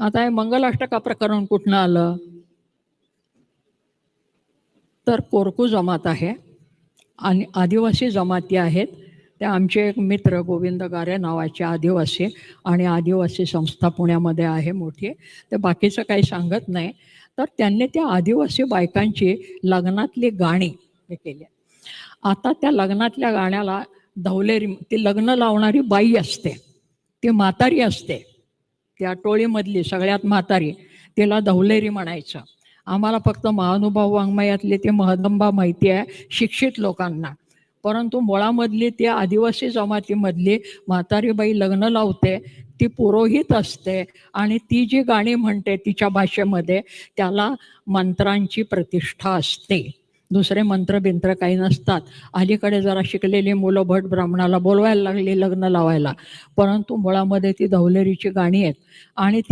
आता हे मंगलाष्टका प्रकरण कुठनं आलं? तर कोरकू जमात आहे आणि आदिवासी जमाती आहेत. ते आमचे एक मित्र गोविंद गारे नावाचे आदिवासी आणि आदिवासी संस्था पुण्यामध्ये आहे मोठी. ते बाकीचं काही सांगत नाही. तर त्यांनी त्या आदिवासी बायकांची लग्नातली गाणी हे केली. आता त्या लग्नातल्या गाण्याला धवलेरी ती लग्न लावणारी बाई असते. ती म्हातारी असते. त्या टोळीमधली सगळ्यात म्हातारी तिला धवलेरी म्हणायचं. आम्हाला फक्त महानुभाव वाङ्मयातली ती महदंबा माहिती आहे शिक्षित लोकांना. परंतु मुळामधली ती आदिवासी जमातीमधली म्हातारीबाई लग्न लावते ती पुरोहित असते आणि ती जी गाणी म्हणते तिच्या भाषेमध्ये त्याला मंत्रांची प्रतिष्ठा असते. दुसरे मंत्र बिंत्र काही नसतात. अलीकडे जरा शिकलेली मुलं भट ब्राह्मणाला बोलवायला लागली लग्न लावायला. परंतु मुळामध्ये ती धवलेरीची गाणी आहेत. आणि ती